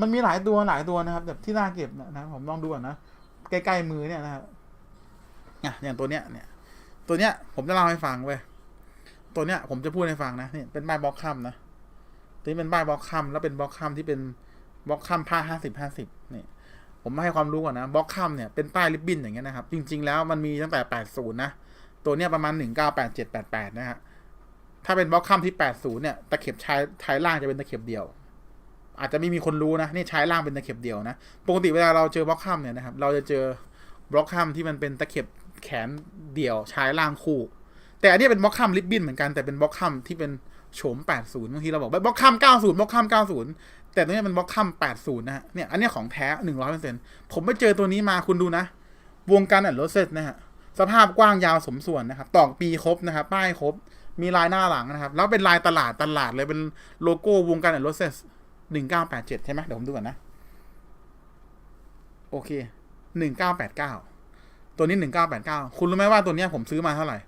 มันมีหลายตัวหลายตัวนะครับ แบบที่น่าเก็บนะผมลองดูก่อนนะใกล้ๆมือเนี่ยนะครับอะอย่างตัวเนี้ยเนี่ย ตัวเนี้ย ผมจะเล่าให้ฟังเว้ยตัวเนี้ย ผมจะพูดให้ฟังนะนี่เป็นป้ายบล็อกคัมนะตัวนี้เป็นป้ายบล็อกคัมแล้วเป็นบล็อกคัมที่เป็นบล็อกคัมผ้าห้าสิบห้าสิบนี่ผมมาให้ความรู้ก่อนนะบล็อกคัมเนี่ยเป็นป้ายริบบิ้นอย่างเงี้ยนะครับ จริง ๆ แล้วมันมีตั้งแต่แปดศูนย์นะตัวเนี้ยประมาณหนึ่งเก้าแปดเจ็ดแปดแปดนะฮะถ้าเป็นบล็อกคัมที่แปดศูนย์เนี่ยตะเข็บชายชายล่างจะเป็นตะเข็บเดียว อาจจะไม่มีคนรู้นะนี่ใช้ล่างเป็นตะเข็บเดียวนะปกติเวลาเราเจอบล็อกคัมเนี่ยนะครับเราจะเจอบล็อกคัมที่มันเป็นตะเข็บแขนเดี่ยวใช้ล่างคู่ แต่อันนี้เป็นบล็อกคัมริบบิ้นเหมือนกันแต่เป็นบล็อกคัมที่เป็นโฉม 80บางทีเราบอกบล็อกคัม90บล็อกคัม90 แต่ตัวนี้เป็นบล็อกคัม80นะฮะเนี่ยอันนี้ของแท้ 100%ผมไปเจอตัวนี้มาคุณดูนะ วงการอัดรเสร็จนะฮะสภาพกว้างยาวสมส่วนนะครับตอกปีครบนะครับป้ายครบมีลายหน้าหลังนะครับ แล้วเป็นลายตลาดตลาดเลยเป็นโลโก้วงการอัดรเส หนึ่งเก้าแปดเจ็ดใช่ไหมเดี๋ยวผมดูก่อนนะ โอเคหนึ่งเก้าแปดเก้าตัวนี้หนึ่งเก้าแปดเก้าคุณรู้ไหมว่าตัวเนี้ยผมซื้อมาเท่าไหร่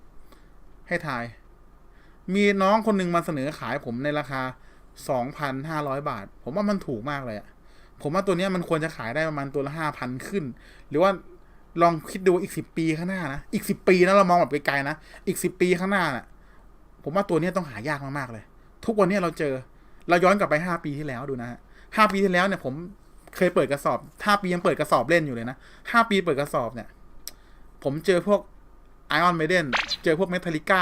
ให้ทาย มีน้องคนหนึ่งมาเสนอขายผมในราคาสองพันห้าร้อยบาท ผมว่ามันถูกมากเลยอะผมว่าตัวเนี้ยมันควรจะขายได้ประมาณตัวละห้าพันขึ้น หรือว่าลองคิดดูอีกสิบปีข้างหน้านะ อีกสิบปีนะเรามองแบบไกลๆนะ อีกสิบปีข้างหน้าน่ะ ผมว่าตัวเนี้ยต้องหายากมากๆเลย ทุกวันเนี้ยเราเจอ เราย้อนกลับไปห้าปีที่แล้วดูนะฮะห้าปีที่แล้วเนี่ยผมเคยเปิดกระสอบห้าปียังเปิดกระสอบเล่นอยู่เลยนะห้าปีเปิดกระสอบเนี่ย ผมเจอพวกไอออนเมเดนเจอพวกเมทัลิก้า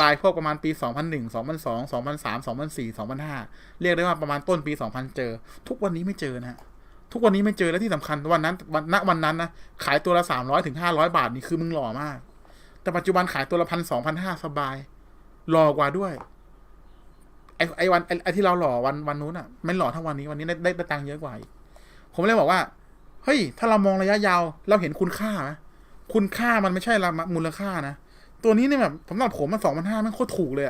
ลายพวกประมาณปี 2001 2002 2003 2004 2005 เรียกได้ว่าประมาณต้นปี 2000 เจอ ทุกวันนี้ไม่เจอนะฮะทุกวันนี้ไม่เจอแล้วที่สำคัญวันนั้นวันณวันนั้นนะขายตัวละ 300ถึง500 บาทนี่คือมึงหล่อมาก แต่ปัจจุบันขายตัวละพันสองพันห้าสบายหล่อกว่าด้วย ไอไอวันไอไอที่เราหล่อวันวันนู้นอะไม่หล่อเท่าวันนี้วันนี้ได้ได้ตังค์เยอะกว่าอีกผมเลยบอกว่า เฮ้ย ถ้าเรามองระยะยาว เราเห็นคุณค่าไหมคุณค่ามันไม่ใช่ละมูลค่านะ ตัวนี้เนี่ยแบบสำหรับผมมันสองพันห้ามันโคตรถูกเลย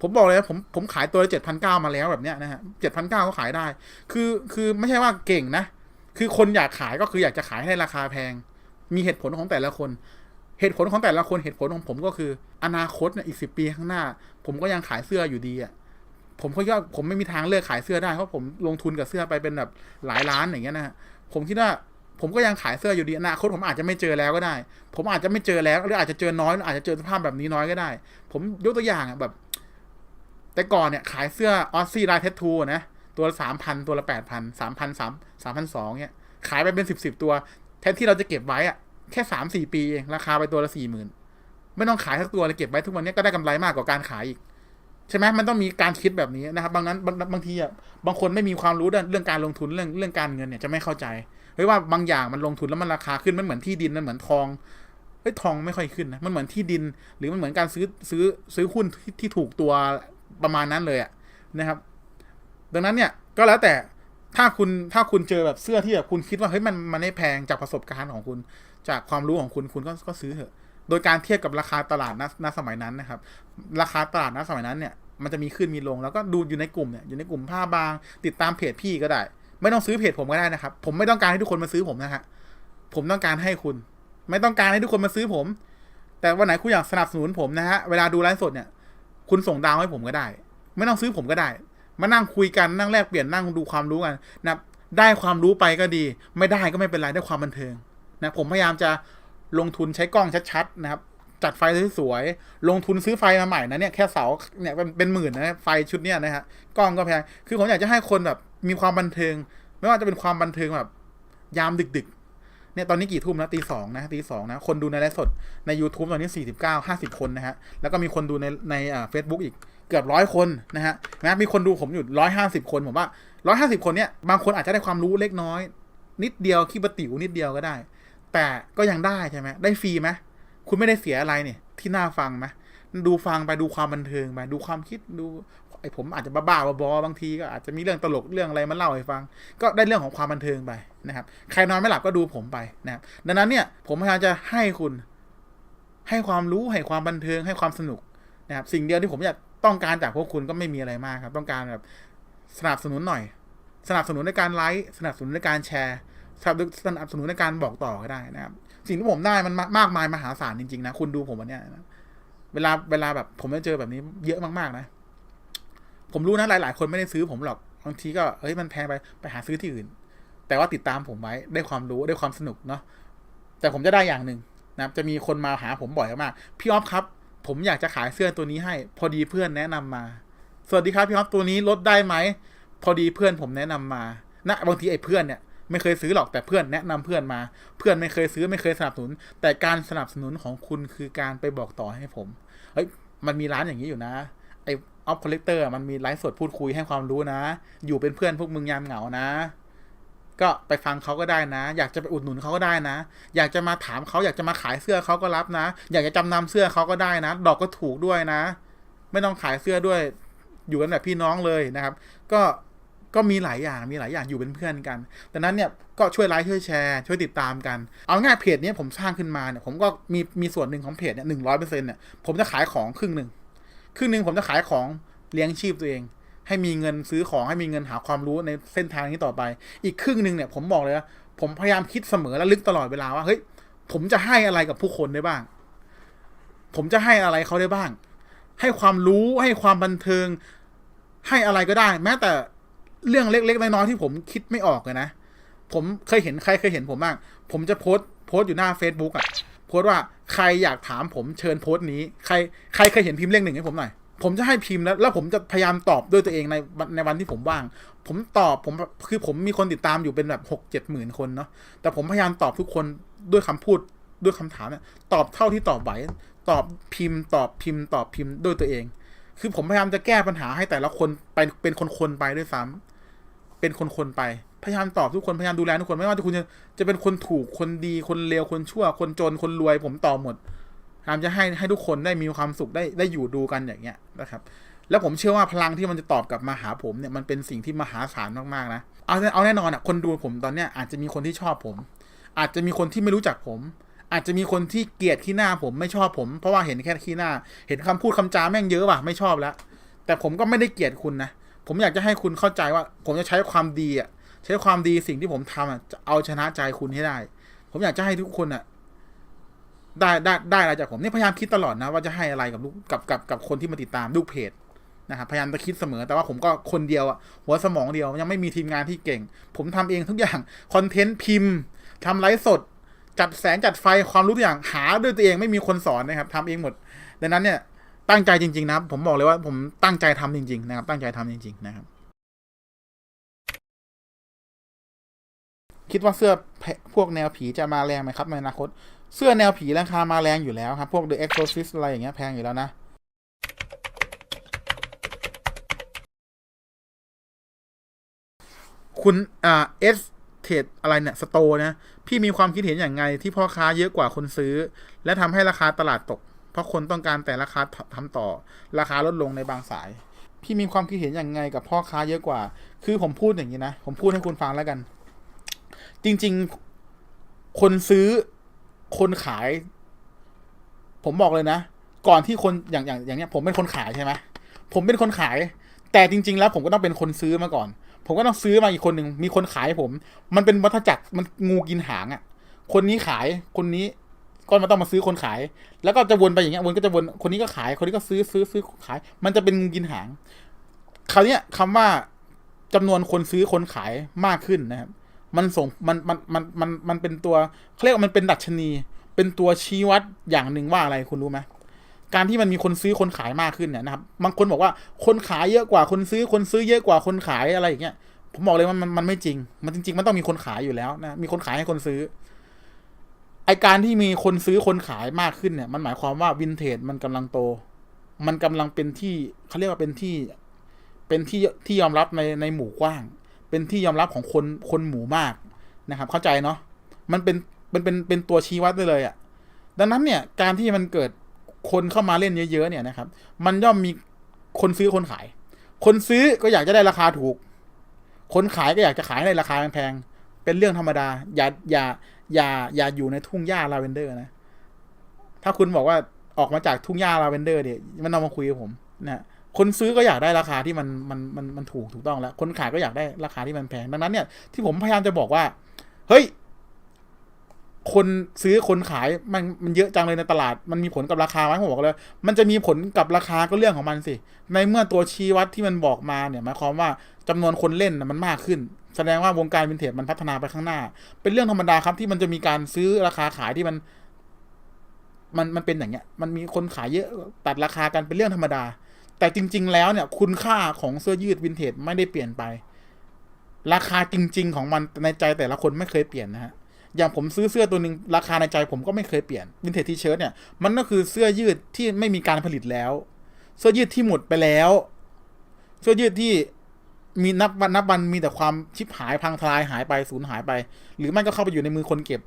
ผมบอกเลยผมผมขายตัวละเจ็ดพันเก้ามาแล้วแบบเนี้ยนะฮะเจ็ดพันเก้าก็ขายได้ คือคือไม่ใช่ว่าเก่งนะ คือคนอยากขายก็คืออยากจะขายให้ราคาแพง มีเหตุผลของแต่ละคน เหตุผลของแต่ละคนเหตุผลของผมก็คือ อนาคตเนี่ยอีกสิบปีข้างหน้า ผมก็ยังขายเสื้ออยู่ดีอะ ผมก็ว่าผมไม่มีทางเลือกขายเสื้อได้เพราะผมลงทุนกับเสื้อไปเป็นแบบหลายล้านอย่างเงี้ยนะฮะผมคิดว่าผมก็ยังขายเสื้ออยู่ดีอนาคตผมอาจจะไม่เจอแล้วก็ได้ ผมอาจจะไม่เจอแล้วหรืออาจจะเจอน้อยหรืออาจจะเจอสภาพแบบนี้น้อยก็ได้ ผมยกตัวอย่างอะแบบ แต่ก่อนเนี่ยขายเสื้อออสซี่ลายเททูนะตัวละสามพันตัวละแปดพันสามพันสามสามพันสองเนี่ยขายไปเป็นสิบสิบตัว แทนที่เราจะเก็บไว้อะแค่สามสี่ปีเองราคาไปตัวละสี่หมื่นไม่ต้องขายทั้งตัวเลยเก็บไว้ทุกวันนี้ก็ได้กำไรมากกว่าการขายอีก ใช่ไหมมันต้องมีการคิดแบบนี้นะครับ บางนั้นบางบางทีอะบางคนไม่มีความรู้เรื่องการลงทุนเรื่องเรื่องการเงินเนี่ยจะไม่เข้าใจเฮ้ยว่าบางอย่างมันลงทุนแล้วมันราคาขึ้นมันเหมือนที่ดินมันเหมือนทองเฮ้ยทองไม่ค่อยขึ้นนะมันเหมือนที่ดิน หรือมันเหมือนการซื้อซื้อซื้อหุ้นที่ที่ถูกตัวประมาณนั้นเลยอะนะครับ ดังนั้นเนี่ยก็แล้วแต่ถ้าคุณถ้าคุณเจอแบบเสื้อที่แบบคุณคิดว่าเฮ้ยมันมันไม่แพงจากประสบการณ์ของคุณ จากความรู้ของคุณคุณก็ก็ซื้อเถอะ โดยการเทียบกับราคาตลาดณสมัยนั้นนะครับ ราคาตลาดณสมัยนั้นเนี่ยมันจะมีขึ้นมีลงแล้วก็ดูอยู่ในกลุ่มเนี่ยอยู่ในกลุ่มผ้าบาง ติดตามเพจพี่ก็ได้ ไม่ต้องซื้อเพจผมก็ได้นะครับ ผมไม่ต้องการให้ทุกคนมาซื้อผมนะฮะผมต้องการให้คุณ ไม่ต้องการให้ทุกคนมาซื้อผม แต่วันไหนคุณอยากสนับสนุนผมนะฮะเวลาดูไลฟ์สดเนี่ย คุณส่งดาวให้ผมก็ได้ ไม่ต้องซื้อผมก็ได้ มานั่งคุยกันนั่งแลกเปลี่ยนนั่งดูความรู้กันนะได้ความรู้ไปก็ดี ไม่ได้ก็ไม่เป็นไรได้ความบันเทิงนะผมพยายามจะ ลงทุนใช้กล้องชัดๆนะครับ จัดไฟสวยๆลงทุนซื้อไฟมาใหม่นะเนี่ยแค่เสาเนี่ยเป็นเป็นหมื่นนะไฟชุดเนี้ยนะฮะกล้องก็แพงคือผมอยากจะให้คนแบบมีความบันเทิง ไม่ว่าจะเป็นความบันเทิงแบบ ยามดึกๆเนี่ยตอนนี้กี่ทุ่มนะตีสองนะตีสองนะคนดูในไลฟ์สดใน YouTube ตอนนี้สี่สิบเก้าห้าสิบคนนะฮะแล้วก็มีคนดูในในเฟซบุ๊กอีกเกือบร้อยคนนะฮะนะมีคนดูผมอยู่ร้อยห้าสิบคนผมว่าร้อยห้าสิบคนเนี่ยบางคนอาจจะได้ความรู้เล็กน้อย นิดเดียวขี้ประติ๋วนิดเดียวก็ได้ แต่ก็ยังได้ใช่ไหมได้ฟรีไหมคุณไม่ได้เสียอะไรเนี่ย ที่น่าฟังไหมดูฟังไปดูความบันเทิงไปดูความคิดดูไอผมอาจจะบ้าๆบอบางทีก็อาจจะมีเรื่องตลกเรื่องอะไรมาเล่าให้ฟัง ก็ได้เรื่องของความบันเทิงไปนะครับ ใครนอนไม่หลับก็ดูผมไปนะครับดังนั้นเนี่ย ผมพยายามจะให้คุณ ให้ความรู้ให้ความบันเทิงให้ความสนุกนะครับ สิ่งเดียวที่ผมอยากต้องการจากพวกคุณก็ไม่มีอะไรมากครับ ต้องการแบบสนับสนุนหน่อย สนับสนุนในการไลค์สนับสนุนในการแชร์ สนับสนับสนุนในการบอกต่อก็ได้นะครับ สิ่งที่ผมได้มันมากมายมหาศาลจริงๆนะคุณดูผมวันเนี้ยนะเวลาเวลาแบบผมได้เจอแบบนี้เยอะมากๆนะ ผมรู้นะหลาย ๆ คนไม่ได้ซื้อผมหรอกบางทีก็เฮ้ยมันแพงไปไปหาซื้อที่อื่น แต่ว่าติดตามผมไว้ได้ความรู้ได้ความสนุกเนาะแต่ผมจะได้อย่างหนึ่งนะครับ จะมีคนมาหาผมบ่อยมากพี่ออฟครับ ผมอยากจะขายเสื้อตัวนี้ให้ พอดีเพื่อนแนะนำมา สวัสดีครับพี่ออฟตัวนี้ลดได้ไหมพอดีเพื่อนผมแนะนำมานะบางทีไอ้เพื่อนเนี่ย ไม่เคยซื้อหรอกแต่เพื่อนแนะนำเพื่อนมา เพื่อนไม่เคยซื้อไม่เคยสนับสนุน แต่การสนับสนุนของคุณคือการไปบอกต่อให้ผมเฮ้ยมันมีร้านอย่างนี้อยู่นะไอออฟคอลเลกเตอร์มันมีไลฟ์สดพูดคุยให้ความรู้นะ อยู่เป็นเพื่อนพวกมึงยามเหงานะ ก็ไปฟังเขาก็ได้นะ อยากจะไปอุดหนุนเขาก็ได้นะ อยากจะมาถามเขาอยากจะมาขายเสื้อเขาก็รับนะ อยากจะจำนำเสื้อเขาก็ได้นะ ดอกก็ถูกด้วยนะ ไม่ต้องขายเสื้อด้วย อยู่กันแบบพี่น้องเลยนะครับ ก็ ก็มีหลายอย่างมีหลายอย่างอยู่เป็นเพื่อนกันดังนั้นเนี่ยก็ช่วยไลค์ช่วยแชร์ ช่วยติดตามกัน เอาง่ายเพจนี้ผมสร้างขึ้นมาเนี่ยผมก็มีมีส่วนหนึ่งของเพจเนี่ยหนึ่งร้อยเปอร์เซ็นต์เนี่ยผมจะขายของครึ่งหนึ่งครึ่งหนึ่งผมจะขายของเลี้ยงชีพตัวเอง ให้มีเงินซื้อของให้มีเงินหาความรู้ในเส้นทางนี้ต่อไป อีกครึ่งหนึ่งเนี่ยผมบอกเลยว่าผมพยายามคิดเสมอและลึกตลอดเวลาว่าเฮ้ยผมจะให้อะไรกับผู้คนได้บ้าง ผมจะให้อะไรเขาได้บ้าง ให้ความรู้ให้ความบันเทิง ให้อะไรก็ได้ แม้แต่ เรื่องเล็กๆน้อยๆที่ผมคิดไม่ออกเลยนะ ผมเคยเห็นใครเคยเห็นผมบ้าง ผมจะโพสต์โพสอยู่หน้า Facebook อะ โพสต์ว่าใครอยากถามผมเชิญโพสต์นี้ ใครใครเคยเห็นพิมพ์เลขหนึ่งให้ผมหน่อย ผมจะให้พิมพ์แล้วแล้วผมจะพยายามตอบด้วยตัวเองในในวันที่ผมว่าง ผมตอบผมคือผมมีคนติดตามอยู่เป็นแบบหกเจ็ดหมื่นคนเนาะ แต่ผมพยายามตอบทุกคนด้วยคำพูดด้วยคำถามเนี่ยตอบเท่าที่ตอบไหวตอบพิมพ์ ตอบพิมพ์ ตอบพิมพ์ด้วยตัวเอง คือผมพยายามจะแก้ปัญหาให้แต่ละคนไปเป็นคนๆไปด้วยซ้ำ เป็นคนๆไป พยายามตอบทุกคน พยายามดูแลทุกคน ไม่ว่าจะคุณจะจะเป็นคนถูก คนดี คนเลว คนชั่ว คนจน คนรวย ผมตอบหมดพยายามจะให้ให้ทุกคนได้มีความสุขได้ได้อยู่ดูกันอย่างเงี้ยนะครับ แล้วผมเชื่อว่าพลังที่มันจะตอบกลับมาหาผมเนี่ยมันเป็นสิ่งที่มหาศาลมากๆนะ เอาเอาแน่นอนอะคนดูผมตอนเนี้ยอาจจะมีคนที่ชอบผม อาจจะมีคนที่ไม่รู้จักผม อาจจะมีคนที่เกลียดขี้หน้าผมไม่ชอบผม เพราะว่าเห็นแค่ขี้หน้า เห็นคำพูดคำจาแม่งเยอะว่ะไม่ชอบแล้ว แต่ผมก็ไม่ได้เกลียดคุณนะ ผมอยากจะให้คุณเข้าใจว่า ผมจะใช้ความดีอะใช้ความดีสิ่งที่ผมทำอะจะเอาชนะใจคุณให้ได้ ผมอยากจะให้ทุกคนอะได้ได้ได้อะไรจากผมนี่พยายามคิดตลอดนะว่าจะให้อะไรกับลูกกับกับกับคนที่มาติดตามลูกเพจนะครับพยายามจะคิดเสมอแต่ว่าผมก็คนเดียวอะหัวสมองเดียวยังไม่มีทีมงานที่เก่ง ผมทำเองทุกอย่างคอนเทนต์พิมพ์ทำไลฟ์สด จัดแสงจัดไฟความรู้ทุกอย่างหาด้วยตัวเองไม่มีคนสอนนะครับทำเองหมด ดังนั้นเนี่ย ตั้งใจจริง ๆ นะครับ ผมบอกเลยว่าผมตั้งใจทำจริง ๆ นะครับ ตั้งใจทำจริง ๆ นะครับ คิดว่าเสื้อพวกแนวผีจะมาแรงไหมครับในอนาคต เสื้อแนวผีราคามาแรงอยู่แล้วครับ พวก The Exorcist อะไรอย่างเงี้ยแพงอยู่แล้วนะคุณอ่าเอสเทดอะไรเนี่ยสโตนะ พี่มีความคิดเห็นอย่างไงที่พ่อค้าเยอะกว่าคนซื้อ และทำให้ราคาตลาดตก เพราะคนต้องการแต่ราคาทำต่อ ราคาลดลงในบางสาย พี่มีความคิดเห็นอย่างไงกับพ่อค้าเยอะกว่า คือผมพูดอย่างนี้นะ ผมพูดให้คุณฟังแล้วกัน จริง ๆ คนซื้อคนขาย ผมบอกเลยนะ ก่อนที่คนอย่างอย่างอย่างเนี้ย ผมเป็นคนขายใช่ไหมผมเป็นคนขาย แต่จริง ๆ แล้วผมก็ต้องเป็นคนซื้อมาก่อน ผมก็ต้องซื้อมาอีกคนหนึ่งมีคนขายผม มันเป็นวัฏจักรมันงูกินหางอะ่ะ คนนี้ขายคนนี้ ก็มาต้องมาซื้อคนขาย แล้วก็จะวนไปอย่างเงี้ยวนก็จะวนคนนี้ก็ขาย คนนี้ก็ซื้อซื้อซื้อขาย มันจะเป็นงูกินหาง คราวเนี้ยคำว่าจำนวนคนซื้อคนขายมากขึ้นนะครับมันส่งมันมันมันมันมันเป็นตัวเขาเรียกว่ามันเป็นดัชนี เป็นตัวชี้วัดอย่างหนึ่งว่าอะไรคุณรู้ไหมการที่มันมีคนซื้อคนขายมากขึ้นเนี่ยนะครับบางคนบอกว่าคนขายเยอะกว่าคนซื้อคนซื้อเยอะกว่าคนขายอะไรอย่างเงี้ยผมบอกเลยว่ามันมันไม่จริง มันจริง ๆ มันต้องมีคนขายอยู่แล้วนะ มีคนขายให้คนซื้อ ไอการที่มีคนซื้อคนขายมากขึ้นเนี่ย มันหมายความว่าวินเทจมันกำลังโต มันกำลังเป็นที่เขาเรียกว่าเป็นที่ เป็นที่ที่ยอมรับในในหมู่กว้าง เป็นที่ยอมรับของคนคนหมู่มากนะครับ เข้าใจเนาะมันเป็นมันเป็นเป็นตัวชี้วัดได้เลยอะ่ะ ดังนั้นเนี่ยการที่มันเกิดคนเข้ามาเล่นเยอะๆเนี่ยนะครับ มันย่อมมีคนซื้อคนขาย คนซื้อก็อยากจะได้ราคาถูก คนขายก็อยากจะขายในราคาแพงเป็นเรื่องธรรมดา อย่าอย่า อย่าอย่าอยู่ในทุ่งหญ้าลาเวนเดอร์นะ ถ้าคุณบอกว่าออกมาจากทุ่งหญ้าลาเวนเดอร์เนี่ยมันเอามาคุยกับผมนะคนซื้อก็อยากได้ราคาที่มันมันมันมันถูกถูกต้องแล้ว คนขายก็อยากได้ราคาที่มันแพงดังนั้นเนี่ยที่ผมพยายามจะบอกว่า เฮ้ย คนซื้อคนขายมันมันเยอะจังเลยในตลาด มันมีผลกับราคาไหมผมบอกเลย มันจะมีผลกับราคาก็เรื่องของมันสิ ในเมื่อตัวชี้วัดที่มันบอกมาเนี่ยหมายความว่าจำนวนคนเล่นมันมากขึ้น แสดงว่าวงการวินเทจมันพัฒนาไปข้างหน้า เป็นเรื่องธรรมดาครับที่มันจะมีการซื้อราคาขายที่มัน มันมันเป็นอย่างเงี้ย มันมีคนขายเยอะตัดราคากันเป็นเรื่องธรรมดา แต่จริง ๆ แล้วเนี่ย คุณค่าของเสื้อยืดวินเทจไม่ได้เปลี่ยนไป ราคาจริง ๆ ของมันในใจแต่ละคนไม่เคยเปลี่ยนนะฮะอย่างผมซื้อเสื้อตัวหนึ่งราคาในใจผมก็ไม่เคยเปลี่ยนวินเทจทีเชิ้ตเนี่ยมันก็คือเสื้อยืดที่ไม่มีการผลิตแล้ว เสื้อยืดที่หมดไปแล้ว เสื้อยืดที่ มีนับวันนับวันมีแต่ความชิบหายพังทลายหายไปสูญหายไป หรือไม่ก็เข้าไปอยู่ในมือคนเก็บ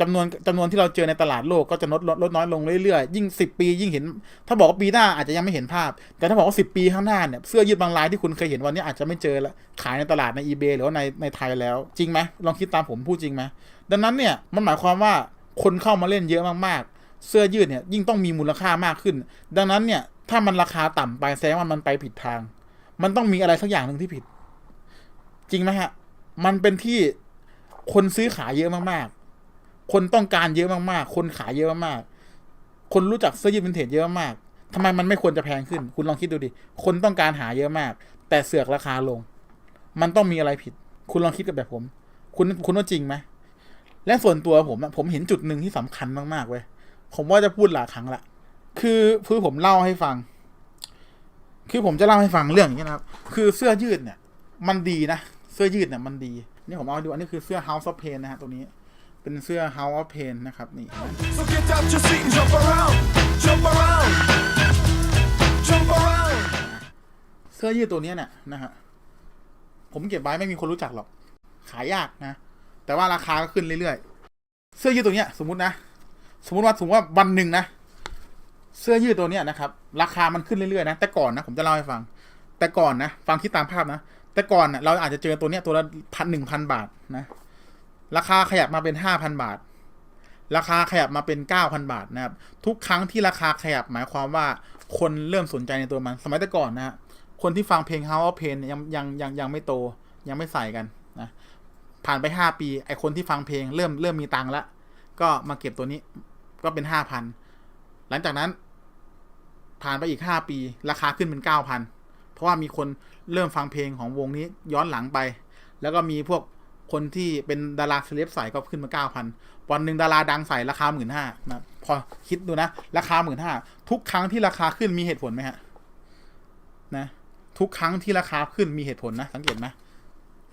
จำนวนจำนวนที่เราเจอในตลาดโลกก็จะลดลดลดน้อยลงเรื่อยๆ ยิ่งสิปียิ่งเห็น ถ้าบอกว่าปีหน้าอาจจะยังไม่เห็นภาพ แต่ถ้าบอกว่าสิปีข้างหน้าเนี่ยเสื้อยืดบางลายที่คุณเคยเห็นวันนี้อาจจะไม่เจอละขายในตลาดใน eBay หรือว่าในในไทยแล้ว จริงไหมลองคิดตามผมพูดจริงไหมดังนั้นเนี่ยมันหมายความว่าคนเข้ามาเล่นเยอะมากๆ เสื้อยืดเนี่ยยิ่งต้องมีมูลค่ามากขึ้น ดังนั้นเนี่ยถ้ามันราคาต่ำไปแสดงว่ามันไปผิดทาง มันต้องมีอะไรสักอย่างหนึ่งที่ผิด จริงไหมฮะ มันเป็นที่คนซื้อขายเยอะมากๆ คนต้องการเยอะมากๆ คนขายเยอะมากๆ คนรู้จักเสื้อยืดวินเทจเยอะมากทำไมมันไม่ควรจะแพงขึ้น คุณลองคิดดูดิ คนต้องการหาเยอะมาก แต่เสือกราคาลง มันต้องมีอะไรผิด คุณลองคิดกับแบบผม คุณคุณว่าจริงไหมและส่วนตัวผมผมเห็นจุดหนึ่งที่สำคัญมากๆเว้ยผมว่าจะพูดหลายครั้งละคือคือผมเล่าให้ฟัง คือผมจะเล่าให้ฟังเรื่องอย่างนี้นะครับ คือเสื้อยืดเนี่ย มันดีนะ เสื้อยืดเนี่ยมันดี นี่ผมเอาให้ดูอันนี้คือเสื้อ House of Pain นะฮะตัวนี้ เป็นเสื้อ House of Pain นะครับนี่ So get out your seat and jump around, jump around, jump around. เสื้อยืดตัวเนี้ยเนี่ยนะฮะ ผมเก็บไว้ไม่มีคนรู้จักหรอก ขายยากนะ แต่ว่าราคาก็ขึ้นเรื่อยๆ เสื้อยืดตัวเนี้ย สมมุตินะ สมมติว่าสมมติว่าวันหนึ่งนะ เสื้อยืดตัวเนี้ยนะครับ ราคามันขึ้นเรื่อยๆนะแต่ก่อนนะผมจะเล่าให้ฟัง แต่ก่อนนะฟังที่ตามภาพนะแต่ก่อนนะเราอาจจะเจอตัวเนี้ยตัวละพันหนึ่งพันบาทนะราคาขยับมาเป็นห้าพันบาท ราคาขยับมาเป็นเก้าพันบาทนะครับ ทุกครั้งที่ราคาขยับหมายความว่าคนเริ่มสนใจในตัวมัน สมัยแต่ก่อนนะคนที่ฟังเพลง House of Pain เนี่ยยังยังยังยังไม่โตยังไม่ใส่กันนะผ่านไปห้าปี ไอคนที่ฟังเพลงเริ่มเริ่มมีตังค์ละก็มาเก็บตัวนี้ก็เป็นห้าพัน หลังจากนั้น ผ่านไปอีกห้าปี ราคาขึ้นเป็นเก้าพันเพราะว่ามีคนเริ่มฟังเพลงของวงนี้ย้อนหลังไป แล้วก็มีพวกคนที่เป็นดาราเซเลบใส่ก็ขึ้นมาเก้าพันวันหนึ่งดาราดังใส่ราคาหมื่นห้านะพอคิดดูนะ ราคาหมื่นห้าทุกครั้งที่ราคาขึ้นมีเหตุผลไหมฮะ นะ ทุกครั้งที่ราคาขึ้นมีเหตุผลนะ สังเกตไหม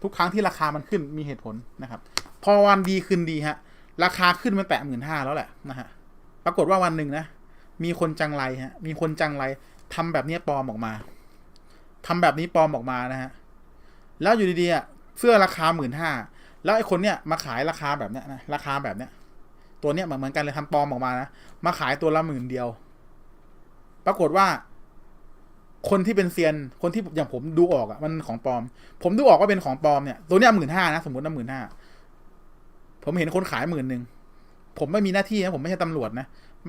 ทุกครั้งที่ราคามันขึ้นมีเหตุผลนะครับ พอวันดีขึ้นดีฮะ ราคาขึ้นมาแตะหมื่นห้าแล้วแหละนะฮะ ปรากฏว่าวันหนึ่งนะ มีคนจังไรฮะ มีคนจังไรทำแบบนี้ปลอมออกมาทำแบบนี้ปลอมออกมานะฮะ แล้วอยู่ดีๆอะเสื้อราคาหมื่นห้าแล้วไอ้คนเนี้ยมาขายราคาแบบเนี้ยนะราคาแบบเนี้ย ตัวเนี้ยเหมือนกันเลยทำปลอมออกมานะมาขายตัวละหมื่นเดียว ปรากฏว่า คนที่เป็นเซียนคนที่อย่างผมดูออกอะมันของปลอม ผมดูออกว่าเป็นของปลอมเนี่ยตัวเนี้ยหมื่นห้านะสมมตินะหมื่นห้าผมเห็นคนขายหมื่นหนึ่งผมไม่มีหน้าที่นะผมไม่ใช่ตำรวจนะ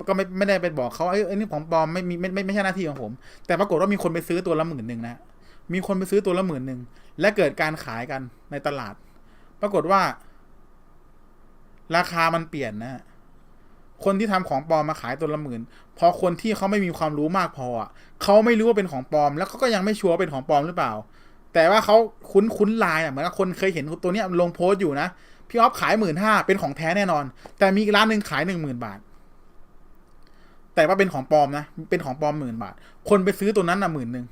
ก็ไม่ไม่ได้ไปบอกเขาไอ้ไอ้นี่ของปลอมไม่มีไม่ไม่ไม่ใช่หน้าที่ของผม แต่ปรากฏว่ามีคนไปซื้อตัวละหมื่นหนึ่งนะ มีคนไปซื้อตัวละหมื่นหนึ่งและเกิดการขายกันในตลาด ปรากฏว่า ราคามันเปลี่ยนนะคนที่ทำของปลอมมาขายตัวละหมื่นพอคนที่เขาไม่มีความรู้มากพออะเขาไม่รู้ว่าเป็นของปลอม แล้วเขาก็ยังไม่ชัวร์ว่าเป็นของปลอมหรือเปล่า แต่ว่าเขาคุ้นคุ้นลายอะเหมือนคนเคยเห็นตัวเนี้ยลงโพสต์อยู่นะพี่ออฟขายหมื่นห้าเป็นของแท้แน่นอน แต่มีร้านหนึ่งขายหนึ่งหมื่นบาท แต่ว่าเป็นของปลอมนะ เป็นของปลอมหมื่นบาท คนไปซื้อตัวนั้นอะหมื่นหนึ่ง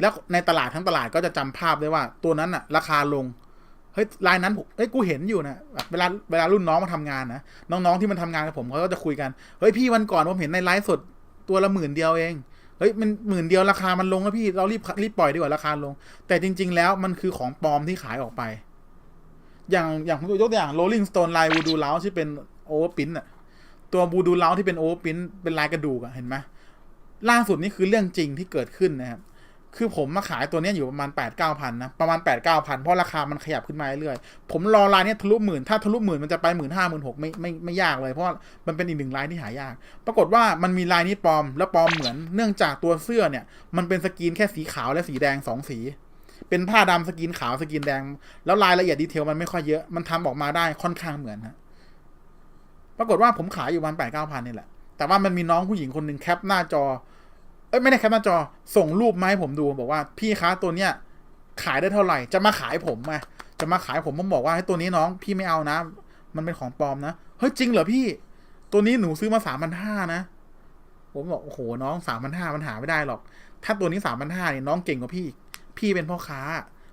แล้วในตลาดทั้งตลาดก็จะจำภาพได้ว่า ตัวนั้นอะ ราคาลง เฮ้ยรายนั้นผมเฮ้ยกูเห็นอยู่นะ เวลาเวลารุ่นน้องมาทำงานนะ น้องๆที่มันทำงานกับผมเขาก็จะคุยกัน เฮ้ยพี่วันก่อนผมเห็นในไลฟ์สดตัวละหมื่นเดียวเอง เฮ้ยมันหมื่นเดียวราคามันลงแล้วพี่เรารีบรีบปล่อยดีกว่าราคาลง แต่จริง ๆ แล้วมันคือของปลอมที่ขายออกไป อย่างอย่างผมยกตัวอย่าง Rolling Stone ลายบูดูเล้าที่เป็นโอเวอร์พิ้นอะ ตัวบูดูเลาที่เป็นโอเวอร์พินเป็นลายกระดูกอะเห็นไหมล่าสุดนี่คือเรื่องจริงที่เกิดขึ้นนะครับคือผมมาขายตัวนี้อยู่ประมาณ8ปดเก้าพันนะประมาณ8ปดเก้าพันเพราะราคามันขยับขึ้นมาเรื่อยๆผมรอลายนี้ทะลุหมื่นถ้าทะลุหมื่นมันจะไปหมื่นห้าหมื่นหกไม่ไม่ไม่ยากเลย เพราะมันเป็นอีกหนึ่งลายที่หายาก ปรากฏว่ามันมีลายนี้ปลอมแล้วปลอมเหมือนเนื่องจากตัวเสื้อเนี่ย มันเป็นสกรีนแค่สีขาวและสีแดงสองสี เป็นผ้าดำสกรีนขาวสกรีนแดง แล้วรายละเอียดดีเทลมันไม่ค่อยเยอะมันทำออกมาได้ค่อนข้างเหมือนฮะ ปรากฏว่าผมขายอยู่ประมาณแปดเก้าพันนี่แหละ แต่ว่ามันมีน้องผู้หญิงคนหนึ่งแคปหน้าจอ เอ้ยไม่ได้แคปหน้าจอ ส่งรูปมาให้ผมดูบอกว่าพี่คะตัวเนี้ยขายได้เท่าไหร่ จะมาขายผมไงจะมาขายผมผมบอกว่าให้ตัวนี้น้องพี่ไม่เอานะ มันเป็นของปลอมนะ เฮ้ยจริงเหรอพี่ ตัวนี้หนูซื้อมาสามพันห้านะ ผมบอกโอ้โหน้องสามพันห้ามันหาไม่ได้หรอก ถ้าตัวนี้สามพันห้าเนี่ยน้องเก่งกว่าพี่ พี่เป็นพ่อค้า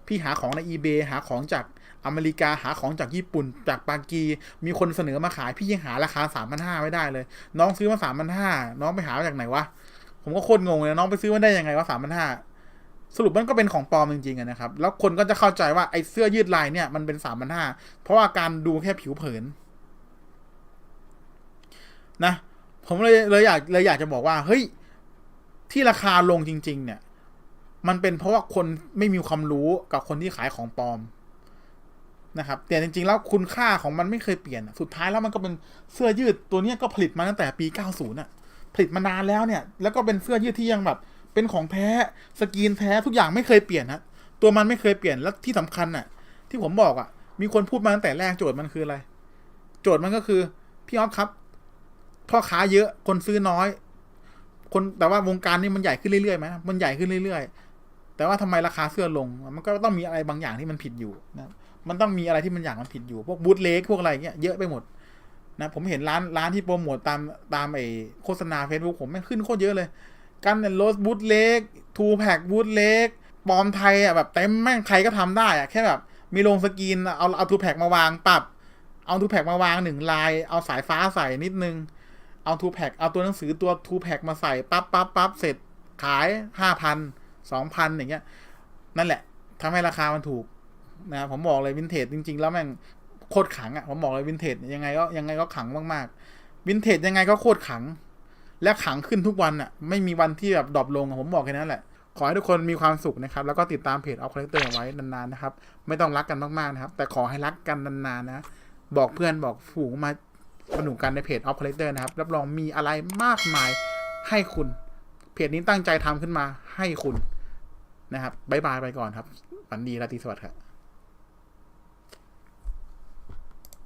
พี่หาของใน eBay หาของจาก อเมริกาหาของจากญี่ปุ่น จากปากี มีคนเสนอมาขายพี่ยังหาราคาสามพันห้าไม่ได้เลย น้องซื้อมาสามพันห้าน้องไปหามาจากไหนวะผมก็โคตรงงเลยน้องไปซื้อมาได้ยังไงวะสามพันห้าสรุปมันก็เป็นของปลอมจริงๆนะครับ แล้วคนก็จะเข้าใจว่าไอ้เสื้อยืดลายเนี่ยมันเป็นสามพันห้าเพราะว่าการดูแค่ผิวเผิน นะ ผมเลยเลยอยากเลยอยากจะบอกว่า เฮ้ย ที่ราคาลงจริง ๆ เนี่ย มันเป็นเพราะว่าคนไม่มีความรู้กับคนที่ขายของปลอม นะครับแต่จริงๆ แล้วคุณค่าของมันไม่เคยเปลี่ยน สุดท้ายแล้วมันก็เป็นเสื้อยืดตัวนี้ก็ผลิตมาตั้งแต่ปี 90น่ะผลิตมานานแล้วเนี่ย แล้วก็เป็นเสื้อยืดที่ยังแบบ เป็นของแท้สกีนแท้ทุกอย่างไม่เคยเปลี่ยนนะตัวมันไม่เคยเปลี่ยนแล้วที่สำคัญน่ะ ที่ผมบอกอะ มีคนพูดมาตั้งแต่แรกโจทย์มันคืออะไร โจทย์มันก็คือพี่ออฟครับ พ่อค้าเยอะคนซื้อน้อย คนแต่ว่าวงการนี้มันใหญ่ขึ้นเรื่อยๆไหมมันใหญ่ขึ้นเรื่อยๆ แต่ว่าทำไมราคาเสื้อลง มันก็ต้องมีอะไรบางอย่างที่มันผิดอยู่นะมันต้องมีอะไรที่มันอย่างมันผิดอยู่ พวกบูทเล็กพวกอะไรเงี้ยเยอะไปหมดนะผมเห็นร้านร้านที่โปรโมทตามตามไอ้โฆษณา Facebook ผมไม่งขึ้นโคตรเยอะเลย กันเนี่ยโรสบูทเล็กทูแพ็กบูทเล็กปลอมไทยอะแบบเต็มแม่งใครก็ทำได้อะแค่แบบมีลงสกรีนเอาเอาทูแพ็กมาวางปรับ เอาทูแพ็กมาวางหนึ่งลาย เอาสายฟ้าใส่นิดนึง เอาทูแพ็กเอาตัวหนังสือตัวทูแพ็กมาใส่ปั๊บปั๊บปั๊บเสร็จขายห้าพัน สองพันอย่างเงี้ย นั่นแหละทำให้ราคามันถูกนะผมบอกเลยวินเทจจริง ๆ แล้วแม่งโคตรขังอะ่ะผมบอกเลยวินเทจยังไงก็ยังไงก็ขังมากๆวินเทจยังไงก็โคตรขัง และขังขึ้นทุกวันอะ่ะ ไม่มีวันที่แบบดรอปลงผมบอกแค่นั้นแหละ ขอให้ทุกคนมีความสุขนะครับ แล้วก็ติดตามเพจเอาคาแรคเตอร์ไว้นานๆนะครับ ไม่ต้องรักกันมากๆนะครับ แต่ขอให้รักกันนานๆนะ บอกเพื่อนบอกฝูงมาสนุกกันในเพจออฟคาแรคเตอร์นะครับ รับรองมีอะไรมากมายให้คุณ เพจนี้ตั้งใจทำขึ้นมาให้คุณ นะครับบายบายไปก่อนครับฝันดีราตรีสวัสดิ์ครับ